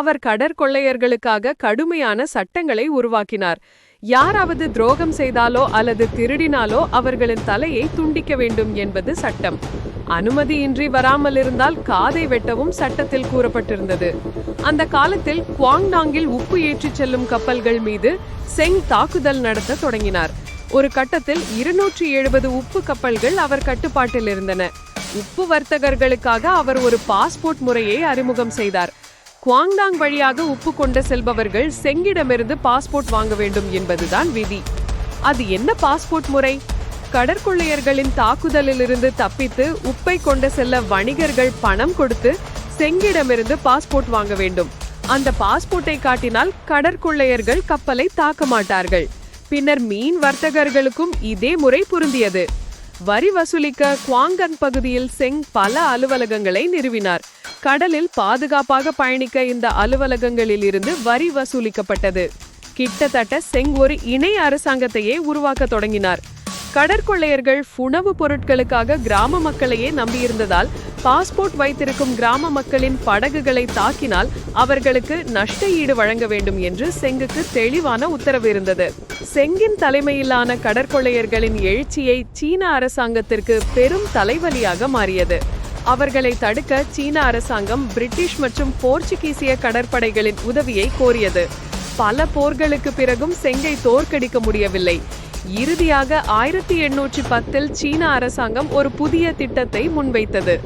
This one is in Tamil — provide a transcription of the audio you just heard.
அவர் கடற்கொள்ளையர்களுக்காக கடுமையான சட்டங்களை உருவாக்கினார். யாராவது துரோகம் செய்தாலோ அல்லது திருடினாலோ அவர்களின் தலையை துண்டிக்க வேண்டும் என்பது சட்டம். அனுமதியின்றி வராமல் இருந்தால் காதை வெட்டவும் சட்டத்தில் கூறப்பட்டிருந்தது. அந்த காலத்தில் குவாங்டாங்கில் உப்பு ஏற்றிச் செல்லும் கப்பல்கள் மீது செங் தாக்குதல் நடத்த தொடங்கினார். ஒரு கட்டத்தில் இருநூற்றி எழுபது உப்பு கப்பல்கள் அவர் கட்டுப்பாட்டில் இருந்தன. உப்பு வர்த்தகர்களுக்காக அவர் ஒரு பாஸ்போர்ட் முறையை அறிமுகம் செய்தார். குவாங்டாங் வழியாக உப்பு கொண்டு செல்பவர்கள் செங்கிடமிருந்து பாஸ்போர்ட் வாங்க வேண்டும் என்பதுதான் விதி. அது என்ன பாஸ்போர்ட் முறை? கடற்கொள்ளையர்களின் தாக்குதலிலிருந்து தப்பித்து உப்பை கொண்டு செல்ல வணிகர்கள் பணம் கொடுத்து செங்கிடமிருந்து பாஸ்போர்ட் வாங்க வேண்டும். அந்த பாஸ்போர்ட்டை காட்டினால் கடற்கொள்ளையர்கள் கப்பலை தாக்க மாட்டார்கள். பின்னர் மீன் வர்த்தகர்களுக்கும் இதே முறை பொருந்தியது. வரி வசூலிக்க குவாங்கன் பகுதியில் செங் பல அலுவலகங்களை நிறுவினார். கடலில் பாதுகாப்பாக பயணிக்க இந்த அலுவலகங்களில் இருந்து வரி வசூலிக்கப்பட்டது. கிட்டத்தட்ட செங் ஒரு இணை அரசாங்கத்தையே உருவாக்க தொடங்கினார். கடற்கொள்ளையர்கள் உணவுப் பொருட்களுக்காக கிராம மக்களையே நம்பியிருந்ததால் பாஸ்போர்ட் வைத்திருக்கும் கிராம மக்களின் படகுகளை தாக்கினால் அவர்களுக்கு நஷ்ட ஈடு வழங்க வேண்டும் என்று செங்குக்கு தெளிவான உத்தரவு இருந்தது. செங்கின் தலைமையிலான கடற்கொள்ளையர்களின் எழுச்சியை சீன அரசாங்கத்திற்கு பெரும் தலைவலியாக மாறியது. அவர்களை தடுக்க சீன அரசாங்கம் பிரிட்டிஷ் மற்றும் போர்ச்சுகீசிய கடற்படைகளின் உதவியை கோரியது. பல போர்களுக்கு பிறகும் செங்கை தோற்கடிக்க முடியவில்லை. இறுதியாக ஆயிரத்தி எண்ணூற்றி பத்தில் சீன அரசாங்கம் ஒரு புதிய திட்டத்தை முன்வைத்தது.